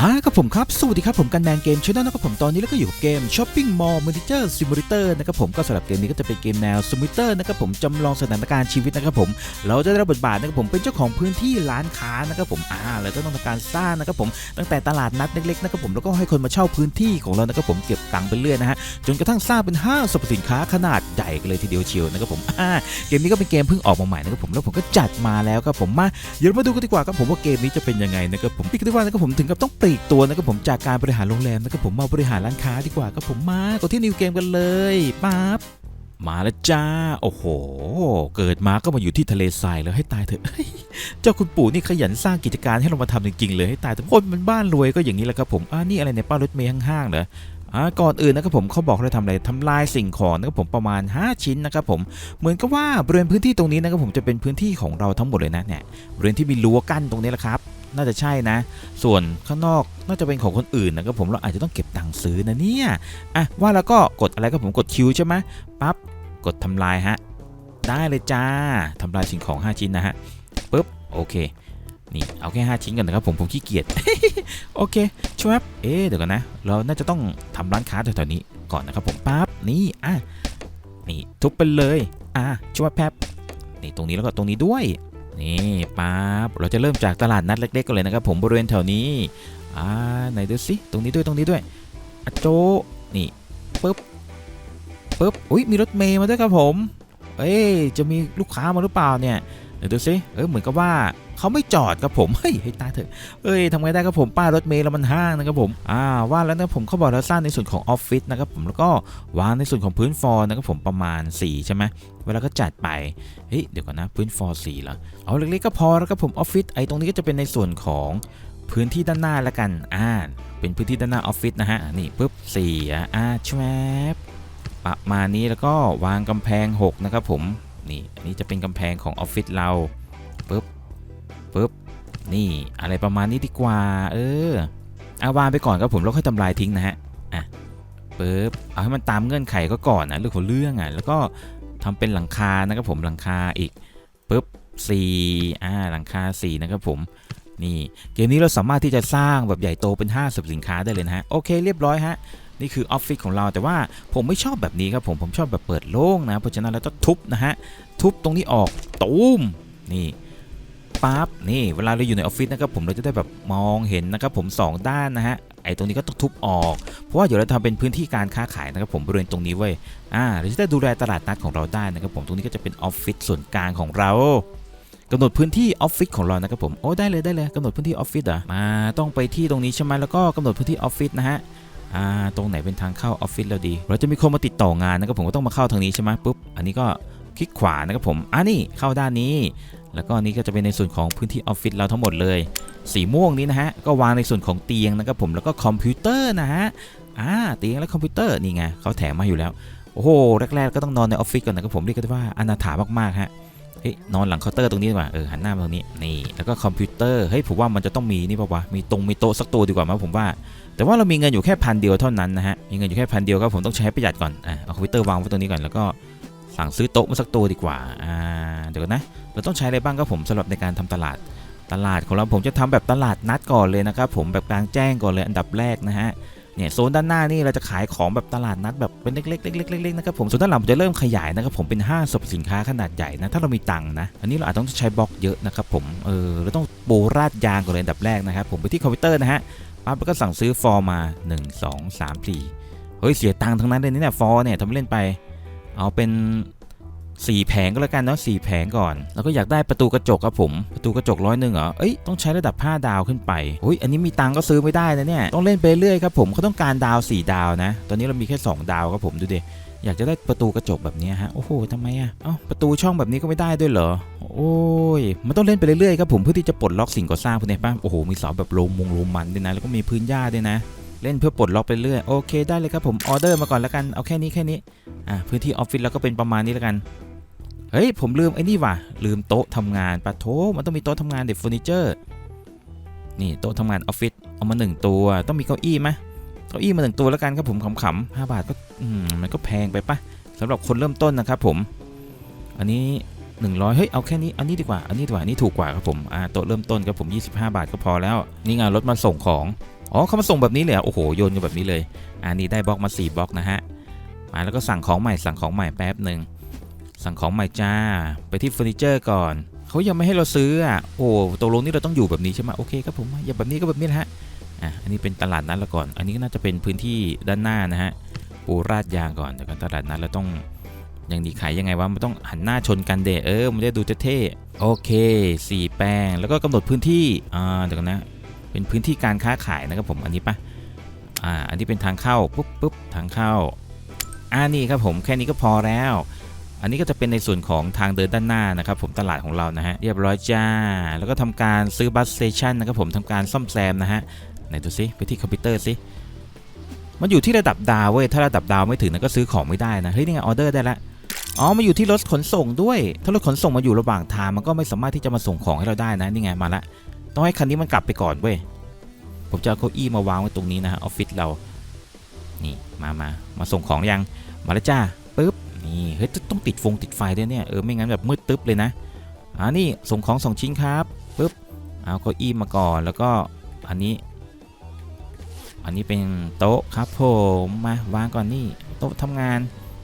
อ่าครับผมครับ สวัสดีครับ ผมกันแมนเกมชแนลนะครับผมตอนนี้แล้วก็อยู่กับเกม Shopping Mall Manager Simulator นะครับผมก็สำหรับเกมนี้ก็จะเป็นเกมแนว Simulator นะครับผมจำลองสถานการณ์ชีวิตนะครับผม เราจะได้รับบทบาทนะครับผมเป็นเจ้าของพื้นที่ร้านค้านะครับผมอ่าเราก็ต้องทำการสร้างนะครับผมตั้งแต่ตลาดนัดเล็กๆนะครับผมแล้วก็ให้คนมาเช่าพื้นที่ของเรานะครับผมเก็บตังค์ไปเรื่อยนะฮะจนกระทั่งสร้างเป็นห้างสรรพสินค้าขนาดใหญ่กันเลยทีเดียวเชียวนะครับผมอ่าเกมนี้ก็เป็นเกมเพิ่งออกมาใหม่นะครับผมแล้วผมก็จัดมาแล้วครับผมมาเดี๋ยวมาดูกันดีกว่าครับผมว่าเกมนี้จะเป็นยังไงนะครับผมพี่คิดว่านะครับผมถึงกับต้องปลีกตัวนะครับผมจากการบริหารโรงแรมนะครับผมมาบริหารร้านค้าดีกว่าครับผมมากดที่นิวเกมกันเลยปั๊บมาแล้วจ้า โอ้โห เกิดมาก็มาอยู่ที่ทะเลทรายแล้วให้ตายเถอะ เจ้าคุณปู่นี่ขยันสร้างกิจการให้เรามาทำจริงๆเลยให้ตายแต่คนมันบ้านรวยก็อย่างนี้แหละครับผมอ่านี่อะไรในยป้ารถเมย์ห้างๆเหรออ่าก่อนอื่นนะครับผมเขาบอกให้ทำอะไรทำลายสิ่งของนะครับผมประมาณ 5 ชิ้นนะครับผมเหมือนกับว่าบริเวณพื้นที่ตรงนี้นะครับผมจะเป็นพื้นที่ของเราทั้งหมดเลยนะเนี่ยบริเวณที่มีรั้วกั้นตรงนี้แหละครับ น่าจะใช่นะ ส่วนข้างนอกน่าจะเป็นของคนอื่นนะครับผมเราอาจจะต้องเก็บตังค์ซื้อนะเนี่ยอะว่าแล้วก็กดอะไรครับผมกดคิวใช่ไหมปั๊บกดทำลายฮะได้เลยจ้าทำลายสิ่งของ 5 ชิ้นนะฮะปุ๊บโอเคนี่เอาแค่ 5 ชิ้นก่อนนะครับผมผมขี้เกียจโอเคช่วยครับเอ๊เดี๋ยวกันนะ เราน่าจะต้องทำร้านค้าแถวๆนี้ก่อนนะครับผมปั๊บนี่อะนี่ทุบไปเลยอะช่วยแป๊บนี่ตรงนี้แล้วก็ตรงนี้ด้วย นี่ปั๊บเราจะเริ่มจากตลาดนัดเล็กๆกันเลยนะครับผมบริเวณแถวนี้อ่าไหนดูสิตรงนี้ด้วยตรงนี้ด้วยอโจนี่ปึ๊บปึ๊บอุ้ยมีรถเมย์มาด้วยครับผม เอ้ยจะมีลูกค้ามาหรือเปล่าเนี่ยเดี๋ยวดูสิเออเหมือนกับว่า เขาไม่จอดครับผมเฮ้ยให้ตาเถอะเอ้ยทำไงได้ครับผมป้ายรถเมย์แล้วมันห้างนะครับผมอ่าว่าแล้วนะผมเขาบอกแล้วสร้างในส่วนของออฟฟิศนะครับผมแล้วก็วางในส่วนของพื้นฟอร์นะครับผมประมาณ4ใช่ไหมเวลาก็จัดไปเฮ้ยเดี๋ยวก่อนนะพื้นฟอร์สี่เหรอเอาเล็กๆก็พอแล้วครับผมออฟฟิศไอ้ตรงนี้ก็จะเป็นในส่วนของพื้นที่ด้านหน้าละกันอ่าเป็นพื้นที่ด้านหน้าออฟฟิศนะฮะนี่ปุ๊บสี่อะอ่าแชบประมาณนี้แล้วก็วางกำแพง6นะครับผมนี่อันนี้จะเป็นกำแพงของออฟฟิศเรา ปุ๊บนี่อะไรประมาณนี้ดีกว่า เออเอาวางไปก่อนครับผมแล้วค่อยทำลายทิ้งนะฮะอะปุ๊บเอาให้มันตามเงื่อนไขก็ก่อนนะเรื่องของเรื่องอะแล้วก็ทำเป็นหลังคานะครับผมหลังคาอีกปุ๊บ4อ่าหลังคา4นะครับผมนี่เกมนี้เราสามารถที่จะสร้างแบบใหญ่โตเป็นห้างสรรพสินค้าได้เลยนะฮะโอเคเรียบร้อยฮะนี่คือออฟฟิศของเราแต่ว่าผมไม่ชอบแบบนี้ครับผมผมชอบแบบเปิดโล่งนะเพราะฉะนั้นเราต้องทุบนะฮะทุบตรงนี้ออกตูมนี่ ปั๊บนี่เวลาเราอยู่ในออฟฟิศนะครับผมเราจะได้แบบมองเห็นนะครับผมสองด้านนะฮะไอ้ตรงนี้ก็ต้องทุบออก เพราะว่าเดี๋ยวเราทำเป็นพื้นที่การค้าขายนะครับผมบริเวณตรงนี้เว้ยอ่าเราจะได้ดูแลตลาดนัดของเราได้นะครับผมตรงนี้ก็จะเป็นออฟฟิศส่วนกลางของเรากำหนดพื้นที่ออฟฟิศของเรานะครับผมโอ้ได้เลยได้เลยกำหนดพื้นที่ออฟฟิศเหรอมาต้องไปที่ตรงนี้ใช่ไหมแล้วก็กำหนดพื้นที่ออฟฟิศนะฮะอ่าตรงไหนเป็นทางเข้าออฟฟิศเราดี เราจะมีคนมาติดต่องานนะครับผมก็ต้องมาเข้าทางนี้ใช่ไหมปุ๊บอันนี้ก็ คลิกขวานะครับผมอ่านี่เข้าด้านนี้ แล้วก็อันนี้ก็จะเป็นในส่วนของพื้นที่ออฟฟิศเราทั้งหมดเลย สีม่วงนี้นะฮะก็วางในส่วนของเตียงนะครับผมแล้วก็คอมพิวเตอร์นะฮะอ่าเตียงและคอมพิวเตอร์นี่ไงเขาแถมมาอยู่แล้วโอ้โหแรกๆก็ต้องนอนในออฟฟิศก่อนนะครับผมเรียกกันว่าอนาถามากๆฮะเฮ้ยนอนหลังเคาน์เตอร์ตรงนี้ดีกว่าเออหันหน้ามาตรงนี้นี่แล้วก็คอมพิวเตอร์เฮ้ยผมว่ามันจะต้องมีนี่ป่าวะมีตรงมีโต๊ะสักตัวดีกว่ามั้ผมว่า แต่ว่าเรามีเงินอยู่แค่พันเดียวเท่านั้นนะฮะมีเงินอยู่แค่พันเดียวก็ผมต้องใช้ประหยัดก่อนอะเอาคอมพิวเตอร์วางไว้ตรงนี้ก่อนแล้วก็ สั่งซื้อโต๊ะมาสักตัวดีกว่าอ่าเดี๋ยวก่อนนะ เราต้องใช้อะไรบ้างครับผมสำหรับในการทำตลาดตลาดของเราผมจะทำแบบตลาดนัดก่อนเลยนะครับผมแบบกลางแจ้งก่อนเลยอันดับแรกนะฮะเนี่ยโซนด้านหน้านี่เราจะขายของแบบตลาดนัดแบบเป็นเล็กๆเล็กๆเล็กๆนะครับผมส่วนด้านหลังผมจะเริ่มขยายนะครับผมเป็นห้างสรรพสินค้าขนาดใหญ่นะถ้าเรามีตังค์นะอันนี้เราอาจต้องใช้บล็อกเยอะนะครับผมเออเราต้องปูราดยางก่อนเลยอันดับแรกนะครับผมไปที่คอมพิวเตอร์นะฮะปั๊บแล้วก็สั่งซื้อฟอร์มา 1 2 3 4เฮ้ยเสียตังค์ทั้งนั้นเลยนี่เนี่ยฟอร์เนี่ยทำเล่นไป เอาเป็นสี่แผงก็แล้วกันเนาะสี่แผงก่อน แล้วก็อยากได้ประตูกระจกครับผม ประตูกระจกร้อยหนึ่งเหรอ เอ้ย ต้องใช้ระดับ 5 ดาวขึ้นไปอุ้ย อันนี้มีตังก็ซื้อไม่ได้นะเนี่ย ต้องเล่นไปเรื่อยครับผมเขาต้องการดาว 4 ดาวนะ ตอนนี้เรามีแค่ 2 ดาวครับผมดูดิ อยากจะได้ประตูกระจกแบบนี้ฮะ โอ้โหทำไมอะ เอ้า ประตูช่องแบบนี้ก็ไม่ได้ด้วยเหรอ โอ้ย มันต้องเล่นไปเรื่อยๆครับผมเพื่อที่จะปลดล็อกสิ่งก่อสร้างพวกนี้ป่ะ โอ้โห มีเสาแบบโลมงโลมันด้วยนะ แล้วก็มีพื้นหญ้าด้วยนะ เล่นเพื่อปลดล็อกไปเรื่อยโอเคได้เลยครับผมออเดอร์มาก่อนแล้วกันเอาแค่นี้แค่นี้อะพื้นที่ออฟฟิศเราก็เป็นประมาณนี้แล้วกันเฮ้ยผมลืมไอ้นี่ว่ะลืมโต๊ะทำงานปะโถมันต้องมีโต๊ะทำงานเด็กเฟอร์นิเจอร์นี่โต๊ะทำงานออฟฟิศเอามาหนึ่งตัวต้องมีเก้าอี้ไหมเก้าอี้มาหนึ่งตัวแล้วกันครับผมขำๆห้าบาทก็อมันก็แพงไปปะสำหรับคนเริ่มต้นนะครับผม อันนี้ 100เฮ้ยเอาแค่นี้อันนี้ดีกว่าอันนี้ดีกว่านนี้ถูกกว่าครับผมอ่าโต๊ะเริ่มต้นครับผม 25 บาทก็พอแล้ว นี่ไงรถมาส่งของ อ๋อเขามาส่งแบบนี้เลยโอ้โหโยนกันแบบนี้เลย อันนี้ได้บล็อกมา 4บล็อกนะฮะมาแล้วก็สั่งของใหม่สั่งของใหม่แป๊บหนึ่งสั่งของใหม่จ้าไปที่เฟอร์นิเจอร์ก่อนเขายังไม่ให้เราซื้ออะโอ้ตกลงนี่เราต้องอยู่แบบนี้ใช่ไหมโอเคครับผมอย่าแบบนี้ก็แบบนี้นะฮะอะอันนี้เป็นตลาดนัดละก่อน อันนี้ก็น่าจะเป็นพื้นที่ด้านหน้านะฮะปูราดยางก่อนจากการตลาดนัดเราต้องยังดีขายยังไงวะมันต้องหันหน้าชนกันเดะเออมันจะดูเท่ๆโอเคสีแปลงแล้วก็กำหนดพื้นที่อ่าเดี๋ยวนะ เป็นพื้นที่การค้าขายนะครับผมอันนี้ปะอ่าอันนี้เป็นทางเข้าปุ๊บปุ๊บทางเข้าอ่านี่ครับผมแค่นี้ก็พอแล้ว อันนี้ก็จะเป็นในส่วนของทางเดินด้านหน้านะครับผมตลาดของเรานะฮะเรียบร้อยจ้า แล้วก็ทำการซื้อบัสสเตชันนะครับผมทำการซ่อมแซมนะฮะไหนดูซิไปที่คอมพิวเตอร์ซิมันอยู่ที่ระดับดาวเว้ยถ้าระดับดาวไม่ถึงนะก็ซื้อของไม่ได้นะเฮ้ยนี่ไงออเดอร์ได้ละอ๋อมาอยู่ที่รถขนส่งด้วย ถ้ารถขนส่งมาอยู่ระหว่างทางมันก็ไม่สามารถที่จะมาส่งของให้เราได้นะนี่ไงมาละ ต้องให้คันนี้มันกลับไปก่อนเว้ยผมจะเอาเก้าอี้มาวางไว้ตรงนี้นะฮะออฟฟิศเรานี่มามามาส่งของยังมาแล้วจ้าปึ๊บนี่เฮ้ยต้องติดฟงติดไฟด้วยเนี่ยเออไม่งั้นแบบมืดตึ๊บเลยนะอ่านี่ส่งของสองชิ้นครับปึ๊บเอาเก้าอี้มาก่อนแล้วก็อันนี้ อันนี้เป็นโต๊ะครับผมมาวางก่อนนี่โต๊ะทำงาน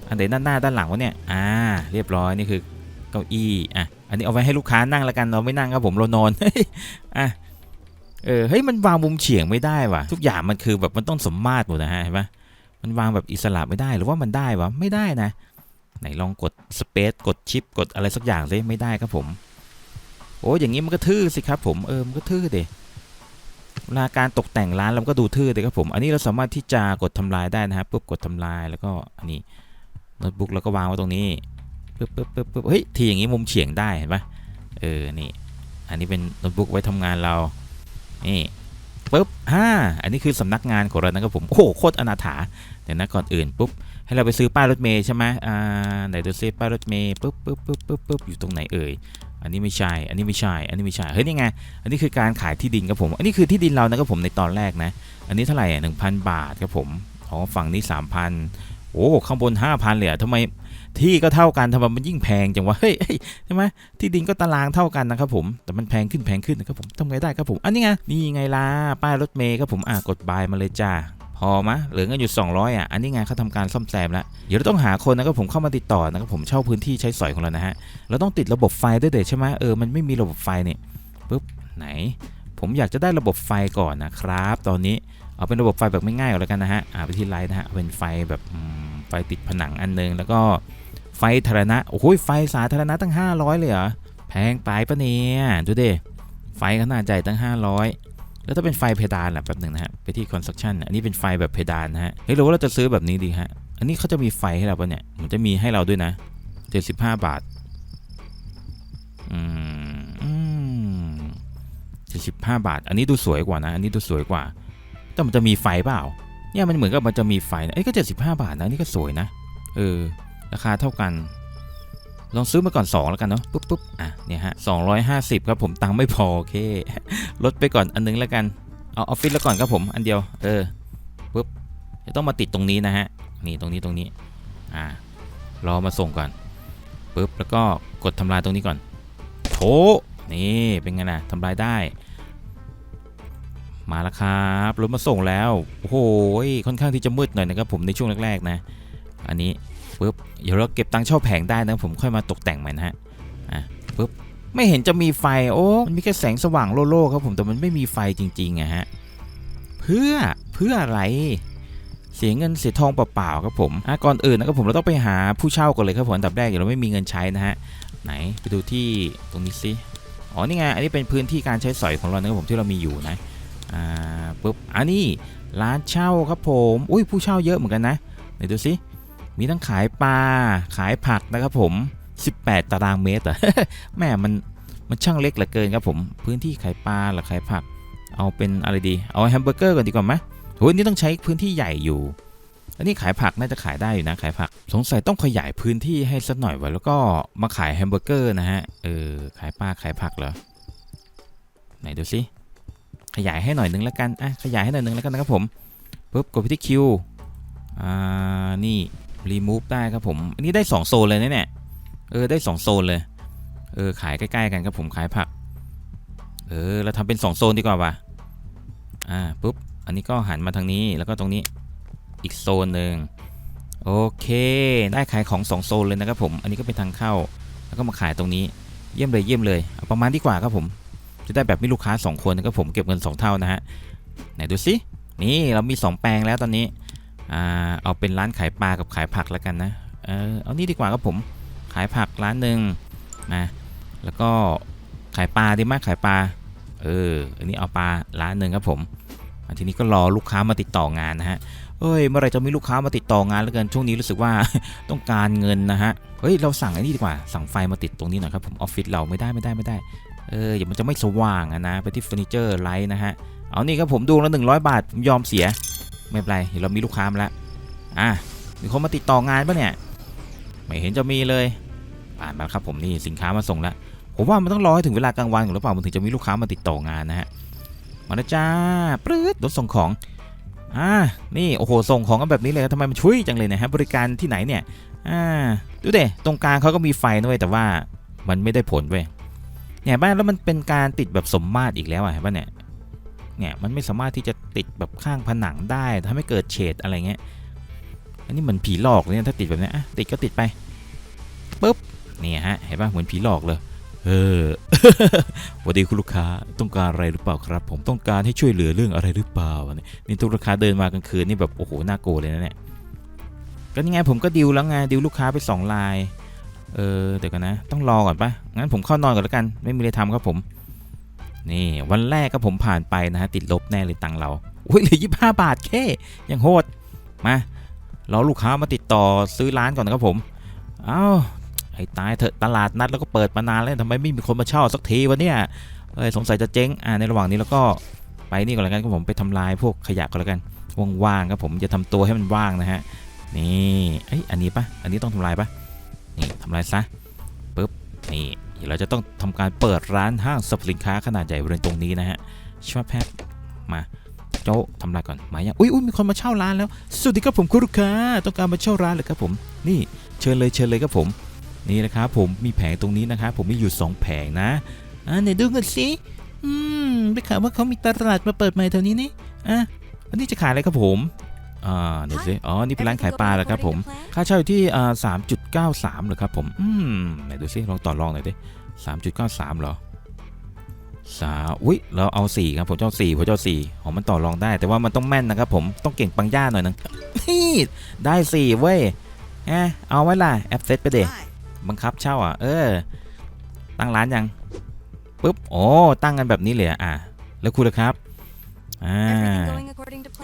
อันไหนด้านหน้าด้านหลังวะเนี่ยอ่าเรียบร้อยนี่คือ เก้าอี้อะอันนี้เอาไว้ให้ลูกค้านั่งแล้วกันเราไม่นั่งครับผมเรานอนอะเออเฮ้ยมันวางมุมเฉียงไม่ได้ว่ะ ทุกอย่างมันคือแบบมันต้องสมมาตรหมดนะฮะเห็นปะมันวางแบบอิสระไม่ได้หรือว่ามันได้วะไม่ได้นะ ไหนลองกดสเปซกดชิปกดอะไรสักอย่างสิไม่ได้ครับผม โอ้อย่างนี้มันก็ทื่อสิครับผมเออมันก็ทื่อเดเวลาการตกแต่งร้านเราก็ดูทื่อเลยครับผม อันนี้เราสามารถที่จะกดทำลายได้นะครับปุ๊บกดทำลายแล้วก็อันนี้โน้ตบุ๊กเราก็วางไว้ตรงนี้ ปึ๊บปึ๊บปึ๊บปึ๊บเฮ้ยทีอย่างนี้มุมเฉียงได้เห็นปะเออนี่อันนี้เป็นโน้ตบุ๊กไว้ทำงานเรานี่ปุ๊บฮ่าอันนี้คือสำนักงานของเรานะครับผมโอ้โหโคตรอนาถาเดี๋ยวนะก่อนอื่นปุ๊บให้เราไปซื้อป้ายรถเมย์ใช่ไหมอ่าไหนดูซิป้ายรถเมย์ปุ๊บปุ๊บปุ๊บปุ๊บปุ๊บอยู่ตรงไหนเอ่ยอันนี้ไม่ใช่ อันนี้ไม่ใช่ อันนี้ไม่ใช่ เฮ้ยนี่ไง อันนี้คือการขายที่ดินครับผม อันนี้คือที่ดินเรานะครับผมในตอนแรกนะ อันนี้เท่าไหร่หนึ่งพันบาทครับผม ขอ๋อฝั่งนี้สามพันโอ้ข้างบนห้าพันเลยอะทำไม ที่ก็เท่ากันทำไมมันยิ่งแพงจังวะเฮ้ยเฮ้ยใช่ไหมที่ดินก็ตารางเท่ากันนะครับผมแต่มันแพงขึ้นแพงขึ้นนะครับผมทำไงได้ครับผมอันนี้ไงนี่ไงล่ะป้ายรถเมย์ครับผมอะกดบายมาเลยจ้าพอมะเหลือเงินอยู่ 200 อะ อันนี้ไงเขาทำการซ่อมแซมแล้ว เดี๋ยวเราต้องหาคนนะครับผมเข้ามาติดต่อนะครับผมเช่าพื้นที่ใช้สอยของเรานะฮะ เราต้องติดระบบไฟด้วยเด็ใช่ไหมเออ มันไม่มีระบบไฟเนี่ยปุ๊บ ไหน ผมอยากจะได้ระบบไฟก่อนนะครับ ตอนนี้เอาเป็นระบบไฟแบบไม่ง่ายก่อนแล้วกันนะฮะ อ่าไปที่ไลน์นะฮะ เป็นไฟแบบไฟติดผนังอันนึง แล้วก็ ไฟสาธารณะโอ้โหไฟสาธารณะตั้ง 500 เลยเหรอแพงไปปะเนี่ยดูดิไฟขนาดใหญ่ตั้ง 500 แล้วถ้าเป็นไฟเพดานล่ะแป๊บหนึ่งนะฮะไปที่ construction อันนี้เป็นไฟแบบเพดานนะฮะเฮ้ยหรือว่าเราจะซื้อแบบนี้ดีฮะอันนี้เขาจะมีไฟให้เราปะเนี่ยมันจะมีให้เราด้วยนะ 75 บาทอืมอืม75บาท อันนี้ดูสวยกว่านะ อันนี้ดูสวยกว่า แต่มันจะมีไฟเปล่า เนี่ยมันเหมือนกับมันจะมีไฟนะเอ้ยก็75บาทนะนนี่ก็สวยนะ เออ ราคาเท่ากัน ลองซื้อมาก่อน 2 แล้วกันเนาะปุ๊บปุ๊บอะเนี่ยฮะ250ครับผมตังค์ไม่พอโอเคลดไปก่อนอันนึงแล้วกันเอาออฟฟิศแล้วก่อนครับผมอันเดียวเออปุ๊บจะต้องมาติดตรงนี้นะฮะนี่ตรงนี้ตรงนี้อ่ารอมาส่งก่อนปุ๊บแล้วก็กดทำลายตรงนี้ก่อนโถนี่เป็นไงนะทำลายได้ มาแล้วครับรถมาส่งแล้วโอ้โหค่อนข้างที่จะมืดหน่อยนะครับผมในช่วงแรกๆนะ อันนี้ ปุ๊บเดี๋ยวเราเก็บตังค์เช่าแผงได้นะผมค่อยมาตกแต่งใหม่นะฮะอะปุ๊บไม่เห็นจะมีไฟโอ้มันมีแค่แสงสว่างโล่ๆครับผมแต่มันไม่มีไฟจริงๆอะฮะเพื่อเพื่ออะไรเสียเงินเสียทองเปล่าๆครับผมอะก่อนอื่นนะครับผมเราต้องไปหาผู้เช่าก่อนเลยครับผมอันดับแรกเดี๋ยวเราไม่มีเงินใช้นะฮะไหนไปดูที่ตรงนี้สิอ๋อนี่ไงอันนี้เป็นพื้นที่การใช้สอยของเรานะครับผมที่เรามีอยู่นะอ่าปุ๊บอันนี้ร้านเช่าครับผมอุ้ยผู้เช่าเยอะเหมือนกันนะไหนดูสิ มีทั้งขายปลาขายผักนะครับผม 18 ตารางเมตรอะแม่มันมันช่างเล็กเหลือเกินครับผม พื้นที่ขายปลาหรือขายผัก เอาเป็นอะไรดี เอาแฮมเบอร์เกอร์ก่อนดีกว่าไหมโหนี่ต้องใช้พื้นที่ใหญ่อยู่ อันนี้ขายผักน่าจะขายได้อยู่นะขายผัก สงสัยต้องขยายพื้นที่ให้สักหน่อยไว้แล้วก็มาขายแฮมเบอร์เกอร์นะฮะ เออ ขายปลาขายผักเหรอ ไหนดูสิ ขยายให้หน่อยนึงแล้วกัน อะ ขยายให้หน่อยนึงแล้วกันนะครับผม ปุ๊บ กดไปที่คิว อ่า นี่ รีมูฟได้ครับผมอันนี้ได้ 2 โซนเลยนะเนี่ยเออได้ 2 โซนเลย เออขายใกล้ๆกันครับผมขายผัก เออเราทำเป็น 2 โซนดีกว่าว่ะอ่าปุ๊บอันนี้ก็หันมาทางนี้แล้วก็ตรงนี้อีกโซนหนึ่งโอเค ได้ขายของสองโซนเลยนะครับผม อันนี้ก็เป็นทางเข้า แล้วก็มาขายตรงนี้เยี่ยมเลยเยี่ยมเลยเประมาณดีกว่าครับผม จะได้แบบมีลูกค้า 2 คนนะครับผมเก็บเงิน 2 เท่านะฮะไหนดูสินี่เรามี 2 แปลงแล้วตอนนี้ อ่าเอาเป็นร้านขายปลากับขายผักแล้วกันนะ เออเอานี่ดีกว่าครับผมขายผักร้านหนึ่งนะแล้วก็ขายปลาดีมากขายปลาเอออันนี้เอาปลาร้านหนึ่งครับผมทีนี้ก็รอลูกค้ามาติดต่องานนะฮะเอ้ยเมื่อไหรจะมีลูกค้ามาติดต่องานแล้วกันช่วงนี้รู้สึกว่าต้องการเงินนะฮะเฮ้ยเราสั่งอ้นี่ดีกว่าสั่งไฟมาติดตรงนี้หน่อยครับผมออฟฟิศเราไม่ได้ไม่ได้ไม่ได้เอออย่ามันจะไม่สว่างนะไปที่เฟอร์นิเจอร์ไลท์นะฮะเอานี่ครับผมดูแล้ว100 บาทผมยอมเสีย ไม่เป็นไรเดี๋ยวเรามีลูกค้ามาแล้วอะมีคนมาติดต่องานปะเนี่ยไม่เห็นจะมีเลย ผ่านมาครับผมนี่สินค้ามาส่งแล้วผมว่ามันต้องรอให้ถึงเวลากลางวันหรือเปล่ามันถึงจะมีลูกค้ามาติดต่องานนะฮะมาแล้วจ้าปรื๊ดรถส่งของอ่านี่โอ้โหส่งของกันแบบนี้เลยทำไมมันช่วยจังเลยนะฮะบริการที่ไหนเนี่ยอ่าดูเดตรงกลางเขาก็มีไฟนะเว้ยแต่ว่ามันไม่ได้ผลเว้ยเนี่ยบ้านแล้วมันเป็นการติดแบบสมมาตรอีกแล้วอะเห็นป่ะเนี่ย เนี่ยมันไม่สามารถที่จะติดแบบข้างผนังได้ทำให้เกิดเฉดอะไรเงี้ยอันนี้เหมือนผีหลอกเลยนะถ้าติดแบบนี้อะติดก็ติดไปปุ๊บเนี่ยฮะเห็นป่ะเหมือนผีหลอกเลยเออสวัสดีคุณลูกค้าต้องการอะไรหรือเปล่าครับ ผมต้องการให้ช่วยเหลือเรื่องอะไรหรือเปล่าเนี่ยนี่ทุกลูกค้าเดินมากลางคืนนี่แบบโอ้โหน่ากลัวเลยนะเนี่ยก็ยังไงผมก็ดิวแล้วไงดิวลูกค้าไปสองลายเออเดี๋ยวกันนะ ต้องรอก่อนปะงั้นผมเข้านอนก่อนแล้วกัน ไม่มีอะไรทำครับผม นี่วันแรกก็ผมผ่านไปนะฮะติดลบแน่เลยตังเราอุ้ยเหลือยี่ห้าบาทแค่ยังโหดมารอลูกค้ามาติดต่อซื้อร้านก่อนนะครับผมเอ้าไอ้ตายเถอะตลาดนัดแล้วก็เปิดมานานแล้วทำไมไม่มีคนมาเช่าสักทีวะเนี่ยเอ้ยสงสัยจะเจ๊งอ่าในระหว่างนี้แล้วก็ไปนี่ก่อนแล้วกันครับผมไปทำลายพวกขยะก่อนแล้วกันว่างๆครับผมจะทำตัวให้มันว่างนะฮะนี่เอ้ยอันนี้ปะอันนี้ต้องทำลายปะนี่ทำลายซะปุ๊บนี่ เราจะต้องทำการเปิดร้านห้างสรรพสินค้าขนาดใหญ่บริเวณตรงนี้นะฮะชอบแพทมาโจะทำลายก่อนมายังอุ้ยอุ้ยมีคนมาเช่าร้านแล้วสวัสดีครับผมคุณลูกค้าต้องการมาเช่าร้านเลยครับผม นี่เชิญเลยเชิญเลยครับผม นี่นะครับผมมีแผงตรงนี้นะครับผมมีอยู่ 2 แผงนะอ่าไหนดูกันสิอืมได้ข่าวว่าเขามีตลาดมาเปิดใหม่แถวนี้นี่อะวันนี้จะขายอะไรครับผม อ่าเดี๋ยวสิอ๋อ นี่เป็นร้านขายปลาแล้วครับผม ค่าเช่าอยู่ที่อ่าสามจุดเก้าสามเลยครับผม อืมไหนดูซิลองต่อรองหน่อยดิสามจุดเก้าสามเหรอสาอุ้ยเราเอาสี่ครับผมเจ้าสี่ผมเจ้าสี่อ๋อมันต่อรองได้ แต่ว่ามันต้องแม่นนะครับผมต้องเก่งปังย่าหน่อยนึงนี่ได้สี่เว้ยแอะเอาไว้ล่ะแอปเซตไปเดบังคับเช่าอะ เออ ตั้งร้านยังปุ๊บโอ้ตั้งกันแบบนี้เลยอะอะแล้วคุณล่ะครับอ่า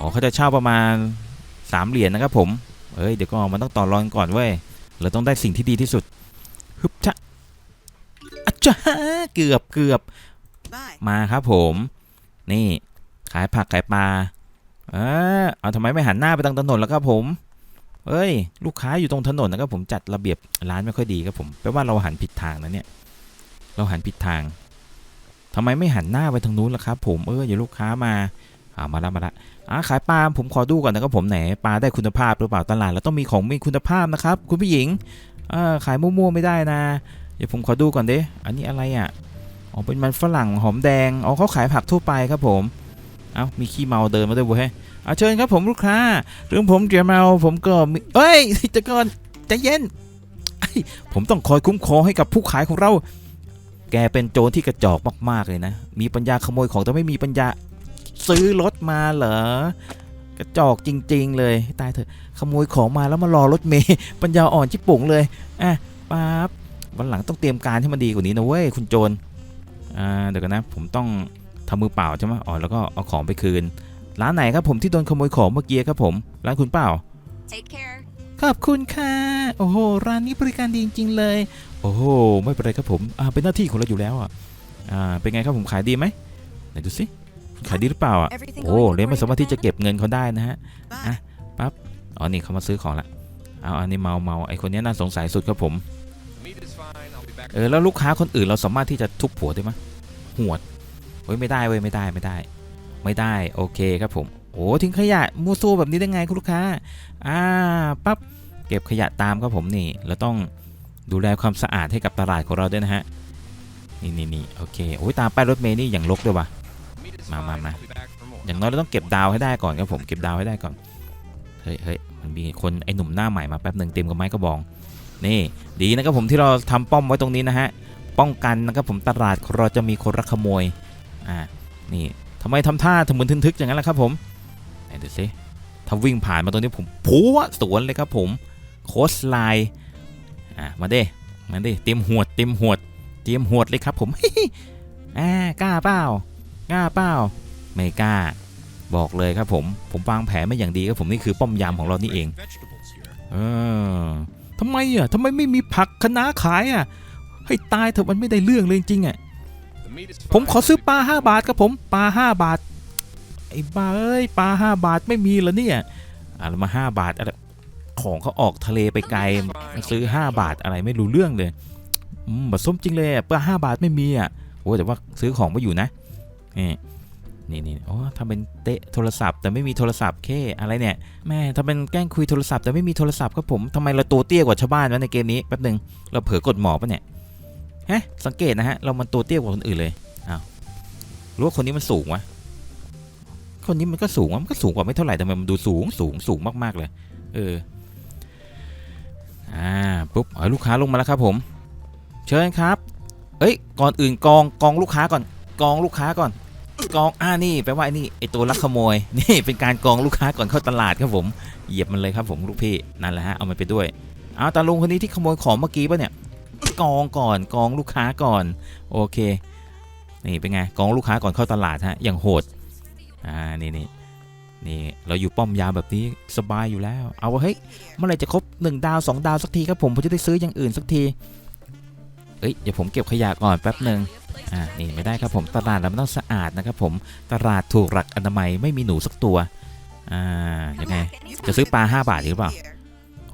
อ๋อเขาจะเช่าประมาณ 3เหรียญนะครับผมเอ้ยเดี๋ยวก็มันต้องต่อรองก่อนเว้ยเราต้องได้สิ่งที่ดีที่สุดฮึบชะอะจ้าเกือบเกือบมาครับผม นี่ขายผักขายปลาเออเอาทำไมไม่หันหน้าไปทางถนนแล้วครับผมเอ้ย ลูกค้าอยู่ตรงถนนนะครับผมจัดระเบียบร้านไม่ค่อยดีครับผมแปลว่าเราหันผิดทางนะเนี่ย เราหันผิดทางทำไมไม่หันหน้าไปทางนู้นล่ะครับ ผมเอออย่าลูกค้ามา อ่ามาละมาละอ่าขายปลาผมขอดูก่อนนะครับผมไหนปลาได้คุณภาพหรือเปล่าตลาดเราต้องมีของมีคุณภาพนะครับ คุณผู้หญิงอ่าขายมั่วๆไม่ได้นะ เดี๋ยวผมขอดูก่อนเด้อันนี้อะไรอะอ๋อเป็นมันฝรั่งหอมแดงอ๋อเขาขายผักทั่วไปครับผมเอ้ามีขี้เมาเดินมาด้วยเว้ยเอาเชิญครับผมลูกค้าเรื่องผมจะเมาผมก็มีเอ้ยจะก่อนใจเย็นผมต้องคอยคุ้มครองให้กับผู้ขายของเรา แกเป็นโจรที่กระจอกมากๆเลยนะ มีปัญญาขโมยของแต่ไม่มีปัญญา ซื้อรถมาเหรอกระจอกจริง ๆ เลยตายเถอะขโมยของมาแล้วมารอรถเมย์ปัญญาอ่อนชิบปุ่งเลยอะป๊าบวันหลังต้องเตรียมการให้มันดีกว่านี้นะเว้ยคุณโจรอ่าเดี๋ยวกันนะ ผมต้องทำมือเปล่าใช่ไหมอ๋อแล้วก็เอาของไปคืน ร้านไหนครับผมที่โดนขโมยของเมื่อกี้ครับผมร้านคุณเปล่า Take care. ขอบคุณค่ะ โอ้โหร้านนี้บริการดีจริง ๆ เลย โอ้โหไม่เป็นไรครับผมอ่าเป็นหน้าที่ของเราอยู่แล้วอะอ่าเป็นไงครับผมขายดีไหมไหนดูสิ ขายดีหรือเปล่าอะ Everything โอ้ going เลยไม่ according สามารถ to ที่จะ plan? เก็บเงินเขาได้นะฮะ Bye. อ๋อนี่เขามาซื้อของละเอาอันนี้เมาเมาไอคนนี้น่าสงสัยสุดครับผม Meat is fine. I'll be back. เออแล้วลูกค้าคนอื่นเราสามารถที่จะทุบหัวได้ไหมหวดเฮ้ยไม่ได้เว้ยไม่ได้ไม่ได้ ไม่ได้โอเคครับผมโอ้ทิ้งขยะมูซูแบบนี้ได้ไงคุณลูกค้าอ่าปั๊บเก็บขยะตามครับผมนี่เราต้องดูแลความสะอาดให้กับตลาดของเราด้วยนะฮะนี่นี่นี่โอเคโอ้ยตามป้ายรถเมล์นี่อย่างรกด้วยว่ะ Meat is Ma- ma- fine. ma. I'll be back for more. อย่างน้อยเราต้องเก็บดาวให้ได้ก่อนครับผมเก็บดาวให้ได้ก่อน เฮ้ยเฮ้ยมันมีคนไอ้หนุ่มหน้าใหม่มาแป๊บหนึ่งเต็มกับไม้กระบอง นี่ดีนะครับผมที่เราทำป้อมไว้ตรงนี้นะฮะ ป้องกันนะครับผมตลาดเราจะมีคนรักขโมย อ่า นี่ทำไมทำท่าทำเหมือนทึกๆอย่างนั้นล่ะครับผมไหนดูสิถ้าวิ่งผ่านมาตรงนี้ผมพัวสวนเลยครับผมโคสไลน์อะมาเด้มาเด้เตรียมหวดเตรียมหวดเตรียมหวดเลยครับผมอ่ากล้าเปล่า กล้าเปล่าไม่กล้า บอกเลยครับผม ผมวางแผนมาอย่างดีครับผมนี่คือป้อมยามของเรานี่เอง Vegetables here. เออทำไมอะทำไมไม่มีผักคะน้าขายอะ ให้ตายเถอะมันไม่ได้เรื่องเลยจริงๆอะ The meat is ผม fine. ขอซื้อปลาห้าบาทครับผมปลาห้าบาทไอ้บ้าเอ้ยปลาห้าบาทไม่มีเหรอเนี่ยอะไรมาห้าบาทอะไรของเขาออกทะเลไปไกลมาซื้อห้าบาทอะไรไม่รู้เรื่องเลยอืมบัดส้มจริงเลยอะปลาห้าบาทไม่มีอะโอ้แต่ว่าซื้อของมาอยู่นะ นี่นี่โอ้ทำเป็นเตะโทรศัพท์ แต่ไม่มีโทรศัพท์เค่อะไรเนี่ย แม่ทำเป็นแกล้งคุยโทรศัพท์แต่ไม่มีโทรศัพท์ครับผมทำไมเราตัวเตี้ยกว่าชาวบ้านวะในเกมนี้แป๊บหนึ่งเราเผลอกดหมอปะเนี่ยฮะสังเกตนะฮะเรามันตัวเตี้ยกว่าคนอื่นเลยหรือว่าคนนี้มันสูงวะคนนี้มันก็สูงวะมันก็สูงกว่าไม่เท่าไหร่แต่มันดูสูงสูงสูงมากๆเลย เอออ่าปุ๊บเอาลูกค้าลงมาแล้วครับผม เชิญครับ เอ้ยก่อนอื่นกองกองลูกค้าก่อนกองลูกค้าก่อน กองอ่านี่แปลว่าไอ้นี่ไอตัวลักขโมยนี่เป็นการกองลูกค้าก่อนเข้าตลาดครับผมเหยียบมันเลยครับผมลูกพี่นั่นแหละฮะเอามันไปด้วยเอาตาลุงคนนี้ที่ขโมยของเมื่อกี้ปะเนี่ยกองก่อนกองลูกค้าก่อนโอเคนี่เป็นไงกองลูกค้าก่อนเข้าตลาดฮะอย่างโหดอ่านี่นี่นี่เราอยู่ป้อมยามแบบนี้สบายอยู่แล้ว เอาวะเฮ้ยเมื่อไหรจะครบ 1 ดาว 2 ดาวสักทีครับผมผมจะได้ซื้ออย่างอื่นสักที เอ้ยเดี๋ยวผมเก็บขยะก่อนแป๊บหนึ่งอ่านี่ไม่ได้ครับผมตลาดเรามันต้องสะอาดนะครับผมตลาดถูกหลักอนามัยไม่มีหนูสักตัวอ่ายังไงจะซื้อปลา 5 บาทหรือเปล่า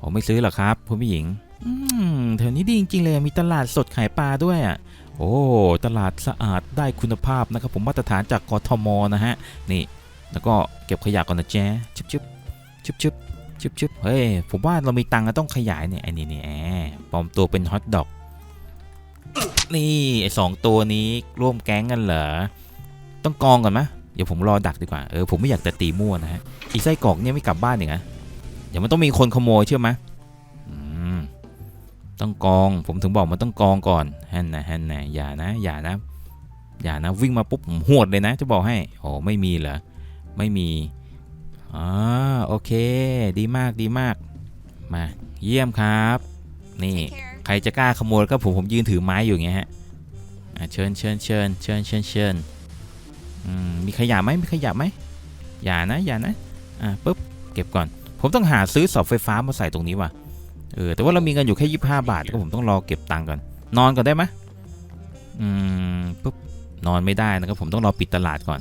ผมไม่ซื้อหรอกครับคุณผู้หญิงอืมแถวนี้ดีจริง ๆ เลยมีตลาดสดขายปลาด้วยอะโอ้ตลาดสะอาดได้คุณภาพนะครับผมมาตรฐานจากกทมนะฮะนี่ แล้วก็เก็บขยะก่อนนะแจ๊ชึบชึบชึบชึบชึบชึบเฮ้ยผมว่าเรามีตังค์ก็ต้องขยายเนี่ยไอ้นี่นี่แอปลอมตัวเป็นฮอทดอก นี่ไอสองตัวนี้ร่วมแก๊งกันเหรอ ต้องกองก่อนไหมเดี๋ยวผมรอดักดีกว่า เออผมไม่อยากจะตีมั่วนะฮะ อีไส้กรอกเนี่ยไม่กลับบ้านอีกนะเดี๋ยวมันต้องมีคนขโมยเชื่อไหมอืมต้องกอง ผมถึงบอกมันต้องกองก่อนแฮนนะแฮนนะอย่านะ อย่านะ อย่านะวิ่งมาปุ๊บผมหวดเลยนะ จะบอกให้โอ้ไม่มีเหรอ ไม่มีอ่าโอเค ดีมากดีมาก มา เยี่ยมครับ นี่ ใครจะกล้าขโมยก็ผมผมยืนถือไม้อยู่อย่างเงี้ยฮะเชิญเชิญเชิญเชิญเชิญเชิญมีขยะไหมมีขยะไหมอย่านะอย่านะอะปุ๊บเก็บก่อน ผมต้องหาซื้อเสาไฟฟ้ามาใส่ตรงนี้ว่ะเออแต่ว่าเรามีเงินอยู่แค่25 บาทก็ผมต้องรอเก็บตังค์ก่อน นอนก่อนได้ไหมอืมปุ๊บนอนไม่ได้นะครับผมต้องรอปิดตลาดก่อน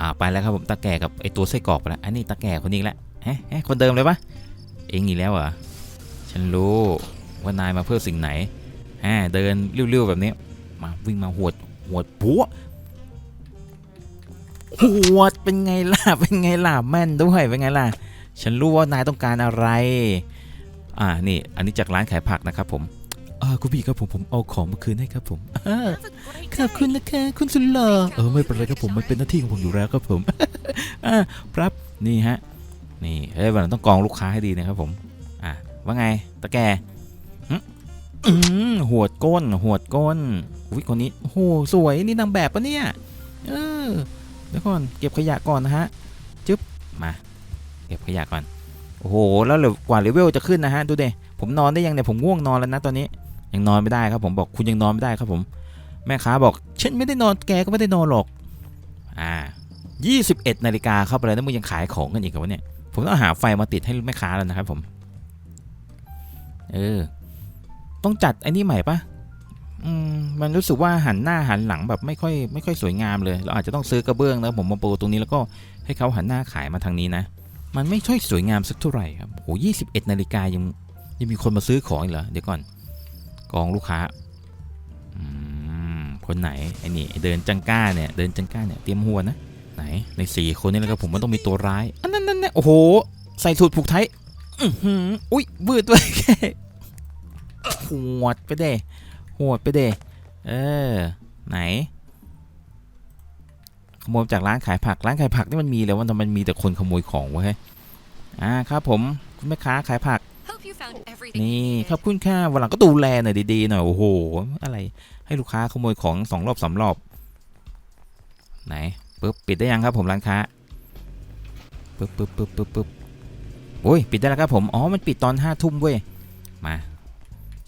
อ่าไปแล้วครับผมตาแก่กับไอตัวไส้กรอกไปแล้วอันนี้ตาแก่คนนี้อีกแล้วเฮ้เฮ้คนเดิมเลยปะเองอีกแล้วเหรอฉันรู้ ว่านายมาเพื่อสิ่งไหนแฮเดินเร็วๆแบบนี้ มาวิ่งมาหวดหวดปัวหวดเป็นไงล่ะ เป็นไงล่ะแม่นด้วยเป็นไงล่ะ ฉันรู้ว่านายต้องการอะไร อ่านี่ อันนี้จากร้านขายผักนะครับผมอาคุณพี่ครับผมผมเอาของมาคืนให้ครับผมขอบคุณนะคะคุณสุดหล่อเออไม่เป็นไรครับผมมันเป็นหน้าที่ของผมอยู่แล้วครับผมอ่าครับนี่ฮะนี่เฮ้ยวันหลังต้องกรองลูกค้าให้ดีนะครับผม อ่าว่าไงตะแก อืมหวดก้นหวดก้นอุ้ยคนนี้โหสวยนี่นางแบบปะเนี่ยเออเดี๋ยวก่อนเก็บขยะก่อนนะฮะจึ๊บมาเก็บขยะก่อนโอ้โหแล้วเร็วกว่าเลเวลจะขึ้นนะฮะดูเดผมนอนได้ยังเนี่ยผมง่วงนอนแล้วนะตอนนี้ยังนอนไม่ได้ครับผมบอกคุณยังนอนไม่ได้ครับผม แม่ค้าบอกฉันไม่ได้นอนแกก็ไม่ได้นอนหรอกอ่า21นาฬิกาเข้าไปแล้วนะมึงยังขายของกันอีกเหรอเนี่ยผมต้องหาไฟมาติดให้แม่ค้าแล้วนะครับผม เออ ต้องจัดไอ้นี่ใหม่ปะมมันรู้สึกว่าหันหน้าหันหลังแบบไม่ค่อยไม่ค่อยสวยงามเลย เราอาจจะต้องซื้อกระเบื้องนะผมมาปูตรงนี้แล้วก็ให้เขาหันหน้าขายมาทางนี้นะ มันไม่ค่อยสวยงามสักเท่าไหร่ครับโอ้ยี่สิบเอ็ดนาฬิกายังยังมีคนมาซื้อของอีกเหรอเดี๋ยวก่อนกองลูกค้าคนไหนไอ้นี่เดินจังก้าเนี่ยเดินจังก้าเนี่ยเตรียมหัวนะไหนในสี่คนนี้แล้วก็ผมมันต้องมีตัวร้ายอันนั้นนั่นนโอ้โหใส่สูตรผูกไทยอือหืออุ้ยบืดด้วยแหวดไปเด้หวดไปเด้เออ ไหน ขโมยจากร้านขายผัก ร้านขายผักนี่มันมีแล้วว่าทำไมมันมีแต่คนขโมยของวะเฮ้ยอ่าครับผมคุณแม่ค้าขายผัก Hope you found everything นี่ you ขอบ needed. คุณค่ะวันหลังก็ดูแลหน่อยดีๆหน่อยโอ้โหอะไร ให้ลูกค้าขโมยของสองรอบสามรอบ ไหนปึ๊บปิดได้ยังครับผมร้านค้าปึ๊บปึ๊บปึ๊บปึ๊บปึ๊บโอ้ยปิดได้แล้วครับผม อ๋อ มันปิดตอนห้าทุ่มเว้ย มา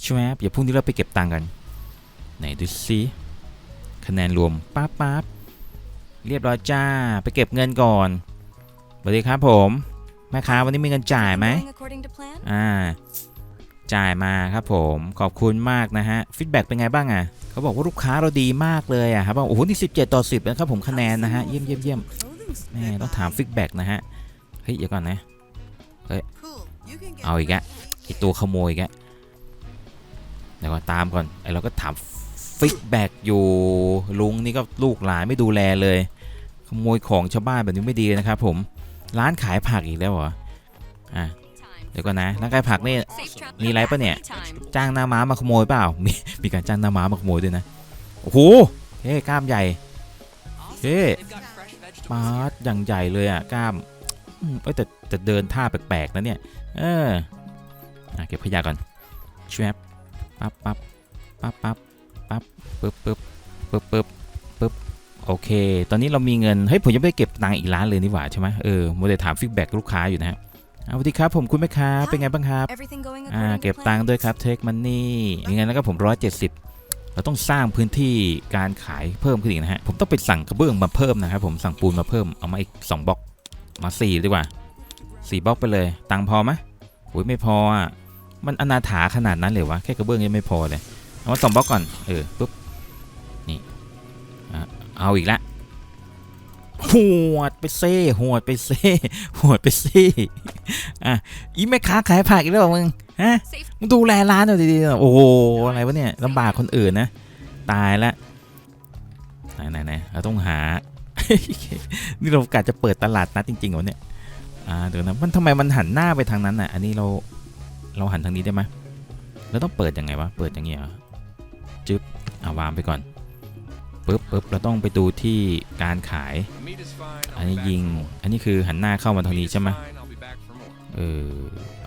ใช่ไหมเดี๋ยวพรุ่งนี้เราไปเก็บตังค์กัน ไหนดูซิคะแนนรวมป๊าบป๊าบเรียบร้อยจ้า ไปเก็บเงินก่อนสวัสดีครับผม แม่ค้าวันนี้มีเงินจ่ายไหม Going according to plan? อ่า จ่ายมาครับผม ขอบคุณมากนะฮะฟีดแบ็กเป็นไงบ้างอะเขาบอกว่าลูกค้าเราดีมากเลยอะครับบอกโอ้โหนี่17ต่อ10นะครับผมคะแนนนะฮะเยี่ยมเยี่ยมเยี่ยมแม่ต้องถามฟีดแบ็กนะฮะเฮ้ยเดี๋ยวก่อนนะเอาอีกแล้วไอตัวขโมยอีกแล้ว เดี๋ยวก่อนตามก่อนไอเราก็ถามฟีดแบกอยู่ลุงนี่ก็ลูกหลานไม่ดูแลเลย ขโมยของชาวบ้านแบบนี้ไม่ดีเลยนะครับผมร้านขายผักอีกแล้วเหรออะเดี๋ยวก่อนนะร้านขายผักนี่มีอะไรปะเนี่ยจ้างหน้าม้ามาขโมยเปล่ามีมีการจ้างหน้าม้ามาขโมยด้วยนะโอ้โหเฮ้กล้ามใหญ่เฮ้ปาดอย่างใหญ่เลยอะกล้ามเอ้แต่แต่เดินท่าแปลกๆนะเนี่ยเออเก็บขยะก่อนชวบ ปั๊บปั๊บปั๊บปั๊บปั๊บปึ๊บปึ๊บปึ๊บปึ๊บปึ๊บโอเค ตอนนี้เรามีเงิน เฮ้ย ผมยังไม่ได้เก็บตังค์อีกร้านเลยนี่หว่าใช่ไหมเออโมเดลถามฟีดแบ็กลูกค้าอยู่นะฮะเอาสวัสดีครับผมคุณแม่ค้าเป็นไงบ้างครับ Everything going อ่า according เก็บ to ตัง plan? ค์ด้วยครับเทคมันนี่ยังไงแล้วก็ผม170เราต้องสร้างพื้นที่การขายเพิ่มขึ้นอีกนะฮะ ผมต้องไปสั่งกระเบื้องมาเพิ่มนะครับผมสั่งปูนมาเพิ่ม เอามาอีก2บล็อก มา4ดีกว่า4บล็อกไปเลย ตังค์พอไหมโอ้ยไม่พออะ มันอนาถาขนาดนั้นเลยวะแค่กระเบื้องยังไม่พอเลยเอามาสองบล็อกก่อนเออปุ๊บนี่เอาอีกละหวดไปเซ่หวดไปเซ่หวดไปเซ่อะอีแม่ค้าขายผักอีกแล้วมึงฮะมึงดูแลร้านหน่อยดีๆน่อยโอ้โหอะไรวะเนี่ยลำบากคนอื่นนะตายละไหนไหนไหนเราต้องหา นี่เรากะจะเปิดตลาดนัดจริงๆเหรอเนี่ยอ่าเดี๋ยวนะมันทำไมมันหันหน้าไปทางนั้นอะ อันนี้เรา เราหันทางนี้ได้ไหมเราต้องเปิดยังไงวะ เปิดอย่างเงี้ยหรอจึ๊บอ่าวางไปก่อนปึ๊บปึ๊บเราต้องไปดูที่การขาย อันนี้ยิง อันนี้คือหันหน้าเข้ามาทางนี้ใช่ไหมเออ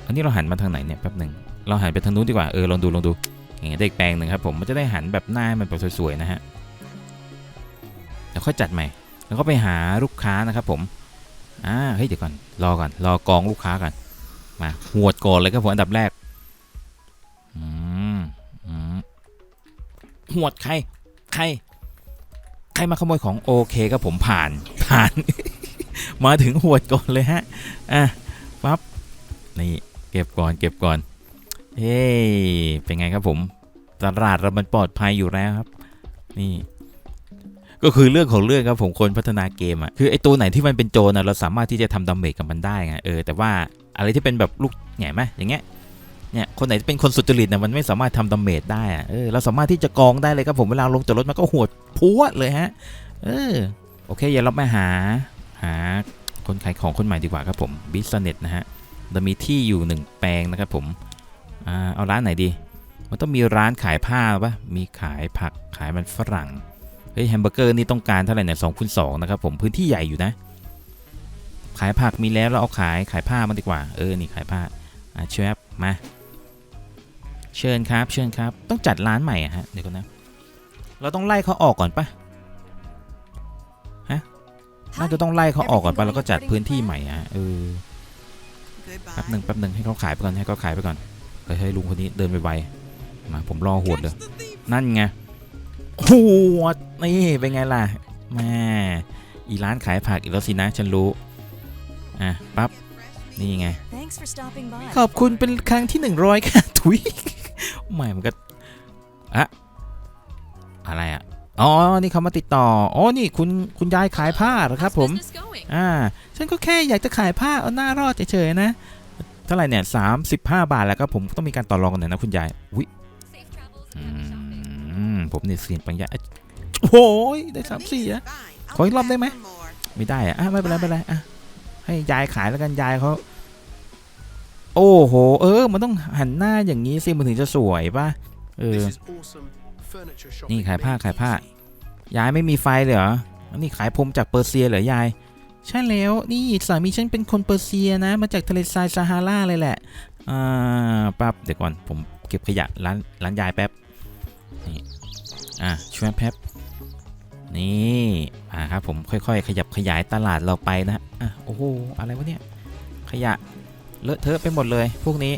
อันนี้เราหันมาทางไหนเนี่ยแป๊บหนึ่งเราหันไปทางนู้นดีกว่า เออลองดูลองดูอย่างเงี้ยได้อีกแปลงหนึ่งครับผมมันจะได้หันแบบหน้ามันแบบสวยๆนะฮะแล้วค่อยจัดใหม่ แล้วก็ไปหาลูกค้านะครับผม อ่า เฮ้ยเดี๋ยวก่อน รอก่อน รอกองลูกค้าก่อน มาหวดก่อนเลยครับผมอันดับแรกหวดใคร ใคร ใครมาขโมยของโอเคครับผมผ่านผ่าน มาถึงหวดก่อนเลยฮะ อะปั๊บนี่เก็บก่อนเก็บก่อนเฮ้ยเป็นไงครับผม ตลาดเรามันปลอดภัยอยู่แล้วครับ นี่ ก็คือเรื่องของเรื่องครับผมคนพัฒนาเกมอะคือไอตัวไหนที่มันเป็นโจรนะเราสามารถที่จะทำดาเมจกับมันได้ไงเออแต่ว่าอะไรที่เป็นแบบลูกแง่ไหมอย่างเงี้ยเนี่ยคนไหนที่เป็นคนสุจริตนะมันไม่สามารถทำดาเมจได้อะเออเราสามารถที่จะกองได้เลยครับผมเวลาลงจากรถมันก็หวดพัวเลยฮะเออโอเคอย่าเราไปหาหาคนขายของคนใหม่ดีกว่าครับผมบิสเน็ตนะฮะเรามีที่อยู่หนึ่งแปลงนะครับผมอ่าเอาร้านไหนดี มันต้องมีร้านขายผ้าปะมีขายผักขายมันฝรั่ง เฮ้ยแฮมเบอร์เกอร์นี่ต้องการเท่าไหร่เนี่ยสองคูณสองนะครับผมพื้นที่ใหญ่อยู่นะ ขายผักมีแล้วเราเอาขายขายผ้ามันดีกว่า เออนี่ขายผ้าอ่าเชฟมา เชิญครับเชิญครับ ต้องจัดร้านใหม่อะฮะเดี๋ยวก่อนนะเราต้องไล่เขาออกก่อนปะฮะน่าจะต้องไล่เขาออกก่อนปะแล้วก็จัดพื้นที่ใหม่อะเออแป๊บหนึ่งแป๊บหนึ่งให้เขาขายไปก่อนให้เขาขายไปก่อนเฮ้ยลุงคนนี้เดินไปไวมาผมรอหวดเลยนั่นไง หวดนี่เป็นไงล่ะแม่อีร้านขายผักอีกแล้วสินะฉันรู้ อะปั๊บนี่ไง Thanks for stopping by. ขอบคุณเป็นครั้งที่ 100 ค่ะทุยไม่มันก็อะอะไรอะอ๋อ นี่เขามาติดต่อ อ๋อ นี่คุณคุณยายขายผ้าเหรอครับผม How's business going? อ่า ฉันก็แค่อยากจะขายผ้าเอาหน้ารอดเฉยๆนะ เท่าไหร่เนี่ยสามสิบห้าบาทแล้วก็ผมต้องมีการต่อรองกันหน่อยนะคุณยาย อุ้ย ผมเนี่ยเสียนปัญญาโอ้ยได้สามสี่อะขออีกรอบได้ไหมไม่ได้อะอะไม่เป็นไรไม่เป็นไรอะให้ยายขายแล้วกันยายเขาโอ้โห เออ มันต้องหันหน้าอย่างนี้สิมันถึงจะสวยป่ะ เออ This is awesome furniture shopping นี่ขายผ้า made ขายผ้า easy. ยายไม่มีไฟเลยเหรออันนี้ขายพรมจากเปอร์เซียเหรอยาย ใช่แล้ว นี่สามีฉันเป็นคนเปอร์เซียนะ มาจากทะเลทรายซาฮาราเลยแหละ อ่า ปั๊บ เดี๋ยวก่อน ผมเก็บขยะร้านร้านยายแป๊บนี่ อะช่วยแป๊บนี่อ่าครับผมค่อย ๆ ขยับขยายตลาดเราไปนะอะโอ้โหอะไรวะเนี่ยขยะเลอะเทอะไปหมดเลยพวกนี้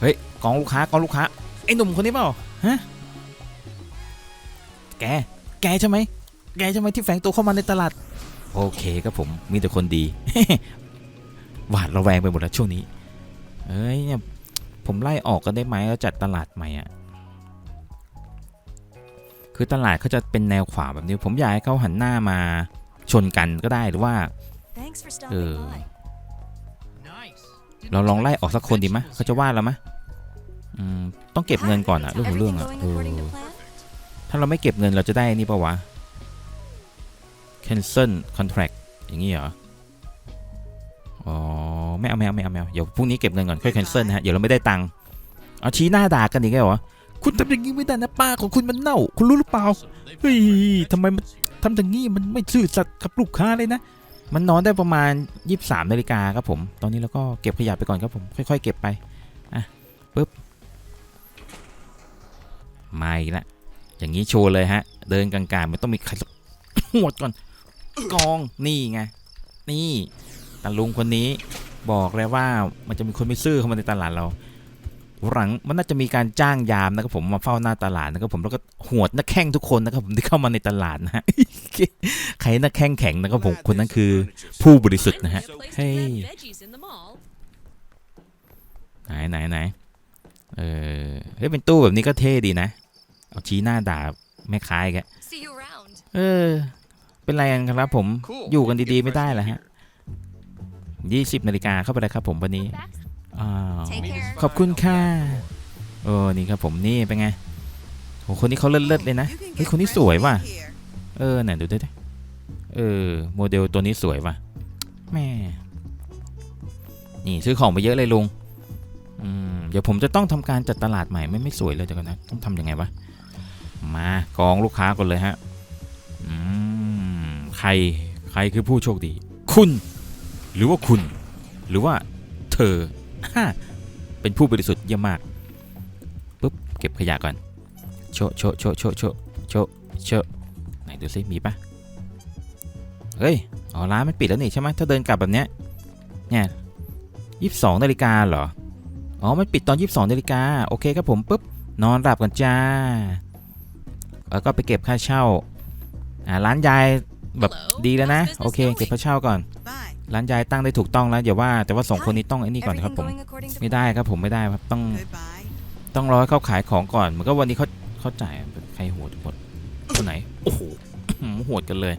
เฮ้ยกองลูกค้ากองลูกค้าไอ้หนุ่มคนนี้เปล่าฮะแกแกใช่ไหมแกใช่ไหมที่แฝงตัวเข้ามาในตลาด โอเคครับผมมีแต่คนดีหวาดระแวงไปหมดแล้วช่วงนี้เอ้ยเนี่ยผมไล่ออกกันได้ไหมแล้วจัดตลาดใหม่อะ คือตลาดเขาจะเป็นแนวขวาแบบนี้ ผมอยากให้เขาหันหน้ามาชนกันก็ได้หรือว่า Thanks for Ừ. stopping by. Nice. เราลองไล่ออกสักคนดีไหมเขาจะว่าเราไหมอืมต้องเก็บเงินก่อนอะเรื่องของเรื่อง Everything อะ going เอ according อ to plan? ถ้าเราไม่เก็บเงินเราจะได้นี่ปะวะ cancel contract อย่างนี้เหรอ อ๋อไม่เอาไม่เอาไม่เอาไม่เอาเดี๋ยวพรุ่งนี้เก็บเงินก่อนค่อย cancel นะฮะ เดี๋ยวเราไม่ได้ตังค์ เอาชี้หน้าด่ากันอีกแล้วเหรอ คุณทำอย่างนี้ไม่ได้นะป้าของคุณมันเน่า คุณรู้หรือเปล่า เฮ้ยทำไมมันทำอย่างนี้มันไม่ซื่อสัตย์กับลูกค้าเลยนะ มันนอนได้ประมาณ 23นาฬิกาครับผม ตอนนี้เราก็เก็บขยะไปก่อนครับผม ค่อย ๆ เก็บไป อะปึ๊บมาอีกล้วอย่างนี้โชว์เลยฮะ เดินกลางๆมันต้องมีใครสักหวดก่อน กอง นี่ไง นี่ตาลุงคนนี้บอกเลยว่ามันจะมีคนไม่ซื่อเข้ามาในตลาดเรา หลังมันน่าจะมีการจ้างยามนะครับผมมาเฝ้าหน้าตลาดนะครับผมแล้วก็หวดนักแข่งทุกคนนะครับผมที่เข้ามาในตลาดนะฮะใครนักแข่งแข็งนะครับผมคนนั้นคือผู้บริสุทธิ์นะฮะเฮ้ย veggies in the mall. ไหนไหนไหนเออเฮ้ยเป็นตู้แบบนี้ก็เท่ดีนะเอาชี้หน้าด่าแม่ค้าอีกแล้ว See you around. เออ เป็นไรกันครับผม Cool. อยู่กันดี Get ๆไม่ได้เหรอฮะ fresh ยี่สิบนาฬิกาเข้าไปเลยครับผมวันนี้ อ้าว Take beer. care. ขอบคุณค่ะโอ้นี่ครับผมนี่เป็นไงโอ้คนนี้เขาเลิศๆเลยนะ เฮ้ยคนนี้สวยว่ะ เออไหนดูดิดิเออ โมเดลตัวนี้สวยว่ะแม่ นี่ซื้อของไปเยอะเลยลุง อืม เดี๋ยวผมจะต้องทำการจัดตลาดใหม่ไม่ไม่สวยเลยเดี๋ยวก่อนนะ ต้องทำยังไงวะ มากองลูกค้าก่อนเลยฮะ อืม ใครใครคือผู้โชคดี คุณ หรือว่าคุณ หรือว่าเธอฮ่า เป็นผู้บริสุทธิ์เยี่ยมมากปุ๊บเก็บขยะก่อนโชะโชะโชะโชะโชะโชโชะไหนดูซิมีปะเฮ้ยอ๋อร้านมันปิดแล้วนี่ใช่ไหมถ้าเดินกลับแบบเนี้ยเนี่ยยี่สิบสองนาฬิกาเหรออ๋อมันปิดตอนยี่สิบสองนาฬิกาโอเคครับผมปุ๊บนอนหลับกันจ้าแล้วก็ไปเก็บค่าเช่าอ่าร้านยายแบบ Hello. ดีแล้วนะ โอเค เก็บค่าเช่าก่อน ร้านยายตั้งได้ถูกต้องแล้วอย่าว่าแต่ว่าสองคนนี้ต้องไอ้นี่ก่อนครับ Everything ผม going according to ไม่ plan? ได้ครับผมไม่ได้ครับต้องต้องรอให้เขาขายของก่อนเหมือนก็วันนี้เขาเขาจ่ายใครโหดโหดคนไหนโอ้โหโหดกันเลย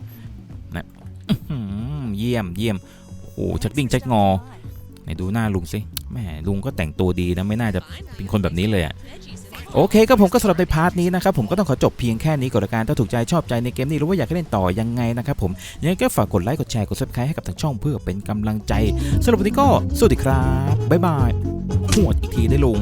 นะอื้อหือเยี่ยมเยี่ยมโอ้โหชักดิ้งชักงอไหนดูหน้าลุงสิแหม่ลุงก็แต่งตัวดีนะไม่น่าจะเป็นคนแบบนี้เลยอะ โอเคก็ผมก็สำหรับในพาร์ทนี้นะครับผมก็ต้องขอจบเพียงแค่นี้ก่อนละกันถ้าถูกใจชอบใจในเกมนี้หรือว่าอยากให้เล่นต่อยังไงนะครับผมยังไงก็ฝากกดไลค์กดแชร์กดซับสไครต์ให้กับทางช่องเพื่อเป็นกำลังใจสำหรับวันนี้ก็สวัสดีครับบ๊ายบายหวดอีกทีได้ลง